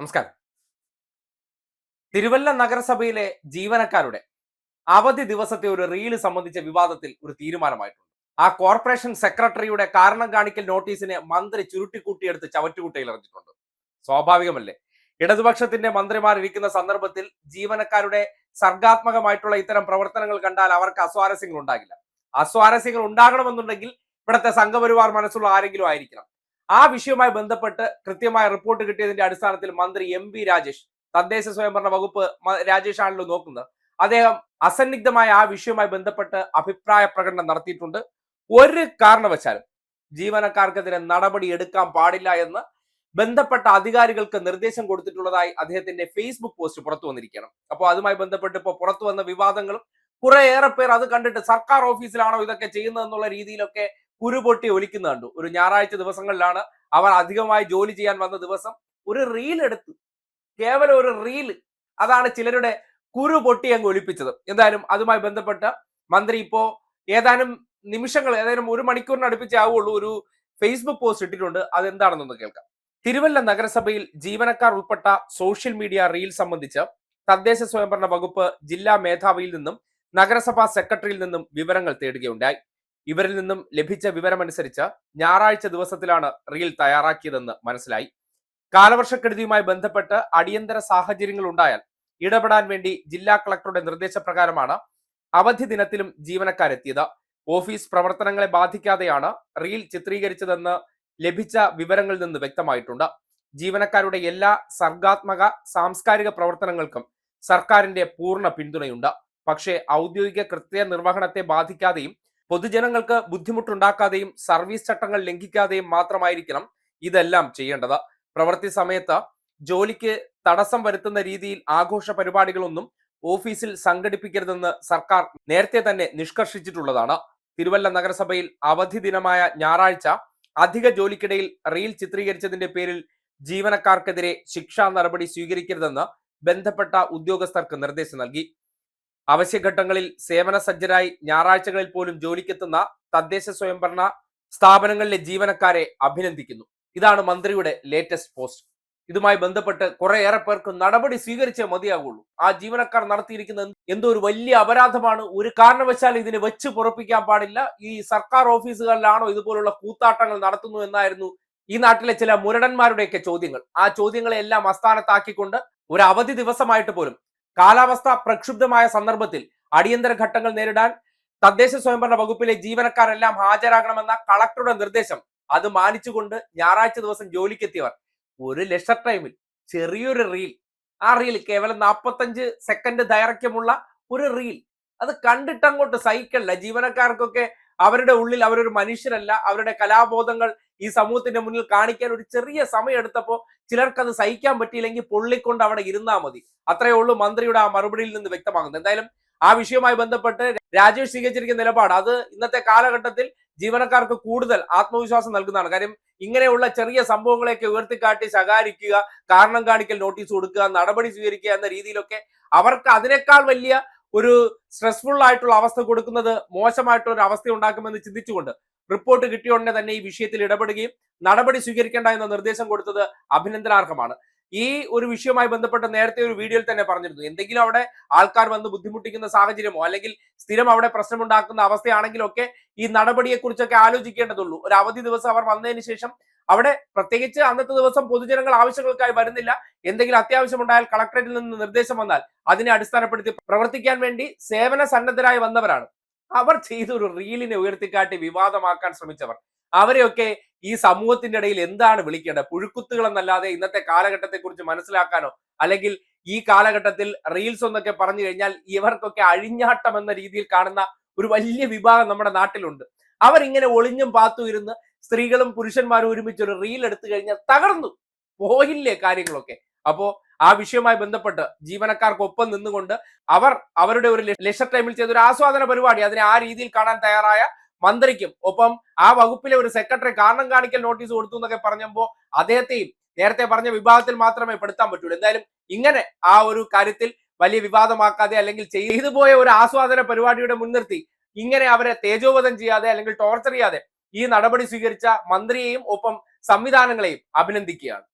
നമസ്കാരം. തിരുവല്ല നഗരസഭയിലെ ജീവനക്കാരുടെ അവധി ദിവസത്തെ ഒരു റീൽ സംബന്ധിച്ച വിവാദത്തിൽ ഒരു തീരുമാനമായിട്ടുണ്ട്. ആ കോർപ്പറേഷൻ സെക്രട്ടറിയുടെ കാരണം കാണിക്കൽ നോട്ടീസിനെ മന്ത്രി ചുരുട്ടിക്കൂട്ടിയെടുത്ത് ചവറ്റുകുട്ടയിൽ എറിഞ്ഞിട്ടുണ്ട്. സ്വാഭാവികമല്ലേ? ഇടതുപക്ഷത്തിന്റെ മന്ത്രിമാർ ഇരിക്കുന്ന സന്ദർഭത്തിൽ ജീവനക്കാരുടെ സർഗാത്മകമായിട്ടുള്ള ഇത്തരം പ്രവർത്തനങ്ങൾ കണ്ടാൽ അവർക്ക് അസ്വാരസ്യങ്ങൾ ഉണ്ടാകില്ല അസ്വാരസ്യങ്ങൾ ഉണ്ടാകണമെന്നുണ്ടെങ്കിൽ ഇവിടുത്തെ സംഘപരിവാർ മനസ്സുള്ള ആരെങ്കിലും ആയിരിക്കണം. ആ വിഷയവുമായി ബന്ധപ്പെട്ട് കൃത്യമായ റിപ്പോർട്ട് കിട്ടിയതിന്റെ അടിസ്ഥാനത്തിൽ മന്ത്രി എം വി രാജേഷ് തദ്ദേശ സ്വയംഭരണ വകുപ്പ് രാജേഷ് ആണല്ലോ നോക്കുന്നത്. അദ്ദേഹം അസന്നിഗ്ധമായ ആ വിഷയവുമായി ബന്ധപ്പെട്ട് അഭിപ്രായ പ്രകടനം നടത്തിയിട്ടുണ്ട്. ഒരു കാരണവശാലും ജീവനക്കാർക്കെതിരെ നടപടി എടുക്കാൻ പാടില്ല എന്ന് ബന്ധപ്പെട്ട അധികാരികൾക്ക് നിർദ്ദേശം കൊടുത്തിട്ടുള്ളതായി അദ്ദേഹത്തിന്റെ ഫേസ്ബുക്ക് പോസ്റ്റ് പുറത്തു വന്നിരിക്കണം അപ്പോൾ അതുമായി ബന്ധപ്പെട്ട് ഇപ്പോൾ പുറത്തു വന്ന വിവാദങ്ങളും കുറെ ഏറെ പേർ അത് കണ്ടിട്ട് സർക്കാർ ഓഫീസിലാണോ ഇതൊക്കെ ചെയ്യുന്നത് എന്നുള്ള രീതിയിലൊക്കെ കുരുപൊട്ടി ഒലിക്കുന്ന കണ്ടു. ഒരു ഞായറാഴ്ച ദിവസങ്ങളിലാണ് അവർ അധികമായി ജോലി ചെയ്യാൻ വന്ന ദിവസം ഒരു റീൽ എടുത്തു. കേവലം ഒരു റീൽ അതാണ് ചിലരുടെ കുരു പൊട്ടി അങ്ങ് ഒലിപ്പിച്ചത്. എന്തായാലും അതുമായി ബന്ധപ്പെട്ട് മന്ത്രി ഇപ്പോ ഏതാനും നിമിഷങ്ങൾ ഏതായാലും ഒരു മണിക്കൂറിന് അടുപ്പിച്ചേ ആവുള്ളൂ ഒരു ഫേസ്ബുക്ക് പോസ്റ്റ് ഇട്ടിട്ടുണ്ട്. അതെന്താണെന്നൊന്ന് കേൾക്കാം. തിരുവല്ല നഗരസഭയിൽ ജീവനക്കാർ ഉൾപ്പെട്ട സോഷ്യൽ മീഡിയ റീൽ സംബന്ധിച്ച് തദ്ദേശ സ്വയംഭരണ വകുപ്പ് ജില്ലാ മേധാവിയിൽ നിന്നും നഗരസഭാ സെക്രട്ടറിയിൽ നിന്നും വിവരങ്ങൾ തേടുകയുണ്ടായി. ഇവരിൽ നിന്നും ലഭിച്ച വിവരമനുസരിച്ച് ഞായറാഴ്ച ദിവസത്തിലാണ് റീൽ തയ്യാറാക്കിയതെന്ന് മനസ്സിലായി. കാലവർഷക്കെടുതിയുമായി ബന്ധപ്പെട്ട് അടിയന്തര സാഹചര്യങ്ങൾ ഉണ്ടായാൽ ഇടപെടാൻ വേണ്ടി ജില്ലാ കളക്ടറുടെ നിർദ്ദേശപ്രകാരമാണ് അവധി ദിനത്തിലും ജീവനക്കാരെത്തിയത്. ഓഫീസ് പ്രവർത്തനങ്ങളെ ബാധിക്കാതെയാണ് റീൽ ചിത്രീകരിച്ചതെന്ന് ലഭിച്ച വിവരങ്ങളിൽ നിന്ന് വ്യക്തമായിട്ടുണ്ട്. ജീവനക്കാരുടെ എല്ലാ സർഗാത്മക സാംസ്കാരിക പ്രവർത്തനങ്ങൾക്കും സർക്കാരിന്റെ പൂർണ പിന്തുണയുണ്ട്. പക്ഷേ ഔദ്യോഗിക കൃത്യ നിർവഹണത്തെ ബാധിക്കാതെയും പൊതുജനങ്ങൾക്ക് ബുദ്ധിമുട്ടുണ്ടാക്കാതെയും സർവീസ് ചട്ടങ്ങൾ ലംഘിക്കാതെയും മാത്രമായിരിക്കണം ഇതെല്ലാം ചെയ്യേണ്ടത്. പ്രവൃത്തി സമയത്ത് ജോലിക്ക് തടസ്സം വരുത്തുന്ന രീതിയിൽ ആഘോഷ പരിപാടികളൊന്നും ഓഫീസിൽ സംഘടിപ്പിക്കരുതെന്ന് സർക്കാർ നേരത്തെ തന്നെ നിഷ്കർഷിച്ചിട്ടുള്ളതാണ്. തിരുവല്ല നഗരസഭയിൽ അവധി ദിനമായ ഞായറാഴ്ച അധിക ജോലിക്കിടയിൽ റീൽ ചിത്രീകരിച്ചതിന്റെ പേരിൽ ജീവനക്കാർക്കെതിരെ ശിക്ഷാ നടപടി സ്വീകരിക്കരുതെന്ന് ബന്ധപ്പെട്ട ഉദ്യോഗസ്ഥർക്ക് നിർദ്ദേശം നൽകി. അവശ്യഘട്ടങ്ങളിൽ സേവന സജ്ജരായി ഞായറാഴ്ചകളിൽ പോലും ജോലിക്കെത്തുന്ന തദ്ദേശ സ്വയംഭരണ സ്ഥാപനങ്ങളിലെ ജീവനക്കാരെ അഭിനന്ദിക്കുന്നു. ഇതാണ് മന്ത്രിയുടെ ലേറ്റസ്റ്റ് പോസ്റ്റ് ഇതുമായി ബന്ധപ്പെട്ട് കുറേയേറെ പേർക്ക് നടപടി സ്വീകരിച്ചേ മതിയാകുള്ളൂ ആ ജീവനക്കാർ നടത്തിയിരിക്കുന്ന എന്തോ ഒരു വലിയ അപരാധമാണ്. ഒരു കാരണവശാൽ ഇതിനെ വെച്ച് പുറപ്പിക്കാൻ പാടില്ല. ഈ സർക്കാർ ഓഫീസുകളിലാണോ ഇതുപോലുള്ള കൂത്താട്ടങ്ങൾ നടത്തുന്നു എന്നായിരുന്നു ഈ നാട്ടിലെ ചില മുരടന്മാരുടെയൊക്കെ ചോദ്യങ്ങൾ. ആ ചോദ്യങ്ങളെല്ലാം അസ്ഥാനത്താക്കിക്കൊണ്ട് ഒരു അവധി ദിവസമായിട്ട് പോലും കാലാവസ്ഥ പ്രക്ഷുബ്ധമായ സന്ദർഭത്തിൽ അടിയന്തര ഘട്ടങ്ങൾ നേരിടാൻ തദ്ദേശ സ്വയംഭരണ വകുപ്പിലെ ജീവനക്കാരെല്ലാം ഹാജരാകണമെന്ന കളക്ടറുടെ നിർദ്ദേശം അത് മാനിച്ചുകൊണ്ട് ഞായറാഴ്ച ദിവസം ജോലിക്കെത്തിയവർ ഒരു ലക്ഷ ടൈമിൽ ചെറിയൊരു റീൽ. ആ റീൽ കേവലം നാൽപ്പത്തഞ്ച് സെക്കൻഡ് ദൈർഘ്യമുള്ള ഒരു റീൽ. അത് കണ്ടിട്ട് അങ്ങോട്ട് സഹിക്കല്ല ജീവനക്കാർക്കൊക്കെ അവരുടെ ഉള്ളിൽ അവരൊരു മനുഷ്യരല്ല അവരുടെ കലാബോധങ്ങൾ ഈ സമൂഹത്തിന്റെ മുന്നിൽ കാണിക്കാൻ ഒരു ചെറിയ സമയം എടുത്തപ്പോൾ ചിലർക്ക് അത് സഹിക്കാൻ പറ്റിയില്ലെങ്കിൽ പൊള്ളിക്കൊണ്ട് അവിടെ ഇരുന്നാൽ മതി. അത്രയേ ഉള്ളൂ മന്ത്രിയുടെ ആ മറുപടിയിൽ നിന്ന് വ്യക്തമാകുന്നത്. എന്തായാലും ആ വിഷയവുമായി ബന്ധപ്പെട്ട് രാജേഷ് സ്വീകരിച്ചിരിക്കുന്ന നിലപാട് അത് ഇന്നത്തെ കാലഘട്ടത്തിൽ ജീവനക്കാർക്ക് കൂടുതൽ ആത്മവിശ്വാസം നൽകുന്നതാണ്. കാര്യം ഇങ്ങനെയുള്ള ചെറിയ സംഭവങ്ങളെയൊക്കെ ഉയർത്തിക്കാട്ടി ശകാരിക്കുക കാരണം കാണിക്കൽ നോട്ടീസ് കൊടുക്കുക നടപടി സ്വീകരിക്കുക എന്ന രീതിയിലൊക്കെ അവർക്ക് അതിനേക്കാൾ വലിയ ഒരു സ്ട്രെസ്ഫുൾ ആയിട്ടുള്ള അവസ്ഥ കൊടുക്കുന്നത് മോശമായിട്ടുള്ള ഒരു അവസ്ഥ ഉണ്ടാക്കുമെന്ന് ചിന്തിച്ചുകൊണ്ട് റിപ്പോർട്ട് കിട്ടിയ ഉടനെ തന്നെ ഈ വിഷയത്തിൽ ഇടപെടുകയും നടപടി സ്വീകരിക്കേണ്ട എന്ന നിർദ്ദേശം കൊടുത്തത് അഭിനന്ദനാർഹമാണ്. ഈ ഒരു വിഷയവുമായി ബന്ധപ്പെട്ട് നേരത്തെ ഒരു വീഡിയോയിൽ തന്നെ പറഞ്ഞിരുന്നു. എന്തെങ്കിലും അവിടെ ആൾക്കാർ വന്ന് ബുദ്ധിമുട്ടിക്കുന്ന സാഹചര്യമോ അല്ലെങ്കിൽ സ്ഥിരം അവിടെ പ്രശ്നമുണ്ടാക്കുന്ന അവസ്ഥയാണെങ്കിലൊക്കെ ഈ നടപടിയെക്കുറിച്ചൊക്കെ ആലോചിക്കേണ്ടതുള്ളൂ. ഒരു അവധി ദിവസം അവർ വന്നതിന് ശേഷം അവിടെ പ്രത്യേകിച്ച് അന്നത്തെ ദിവസം പൊതുജനങ്ങൾ ആവശ്യങ്ങൾക്കായി വരുന്നില്ല. എന്തെങ്കിലും അത്യാവശ്യം ഉണ്ടായാൽ കളക്ടറേറ്റിൽ നിന്ന് നിർദ്ദേശം വന്നാൽ അതിനെ അടിസ്ഥാനപ്പെടുത്തി പ്രവർത്തിക്കാൻ വേണ്ടി സേവന സന്നദ്ധരായി വന്നവരാണ്. അവർ ചെയ്തൊരു റീലിനെ ഉയർത്തിക്കാട്ടി വിവാദമാക്കാൻ ശ്രമിച്ചവർ. അവരെയൊക്കെ ഈ സമൂഹത്തിന്റെ ഇടയിൽ എന്താണ് വിളിക്കേണ്ടത്? പുഴുക്കുത്തുകൾ എന്നല്ലാതെ ഇന്നത്തെ കാലഘട്ടത്തെ കുറിച്ച് മനസ്സിലാക്കാനോ അല്ലെങ്കിൽ ഈ കാലഘട്ടത്തിൽ റീൽസ് എന്നൊക്കെ പറഞ്ഞു കഴിഞ്ഞാൽ ഇവർക്കൊക്കെ അഴിഞ്ഞാട്ടം എന്ന രീതിയിൽ കാണുന്ന ഒരു വലിയ വിഭാഗം നമ്മുടെ നാട്ടിലുണ്ട്. അവരിങ്ങനെ ഒളിഞ്ഞും പാത്തും ഇരുന്ന് സ്ത്രീകളും പുരുഷന്മാരും ഒരുമിച്ച് ഒരു റീൽ എടുത്തു കഴിഞ്ഞാൽ തകർന്നു. പോയില്ലേ കാര്യങ്ങളൊക്കെ? അപ്പോ ആ വിഷയവുമായി ബന്ധപ്പെട്ട് ജീവനക്കാർക്കൊപ്പം നിന്നുകൊണ്ട് അവർ അവരുടെ ഒരു ലെഷർ ടൈമിൽ ചെയ്ത ഒരു ആസ്വാദന പരിപാടി അതിനെ ആ രീതിയിൽ കാണാൻ തയ്യാറായ മന്ത്രിക്കും ഒപ്പം ആ വകുപ്പിലെ ഒരു സെക്രട്ടറി കാരണം കാണിക്കൽ നോട്ടീസ് കൊടുത്തു എന്നൊക്കെ പറഞ്ഞപ്പോൾ അദ്ദേഹത്തെയും നേരത്തെ പറഞ്ഞ വിഭാഗത്തിൽ മാത്രമേ പെടുത്താൻ പറ്റുള്ളൂ. എന്തായാലും ഇങ്ങനെ ആ ഒരു കാര്യത്തിൽ വലിയ വിവാദമാക്കാതെ അല്ലെങ്കിൽ ചെയ്തു പോയ ഒരു ആസ്വാദന പരിപാടിയുടെ മുൻനിർത്തി ഇങ്ങനെ അവരെ തേജോവധം ചെയ്യാതെ അല്ലെങ്കിൽ ടോർച്ചർ ചെയ്യാതെ ഈ നടപടി സ്വീകരിച്ച മന്ത്രിയെയും ഒപ്പം സംവിധാനങ്ങളെയും അഭിനന്ദിക്കുകയാണ്.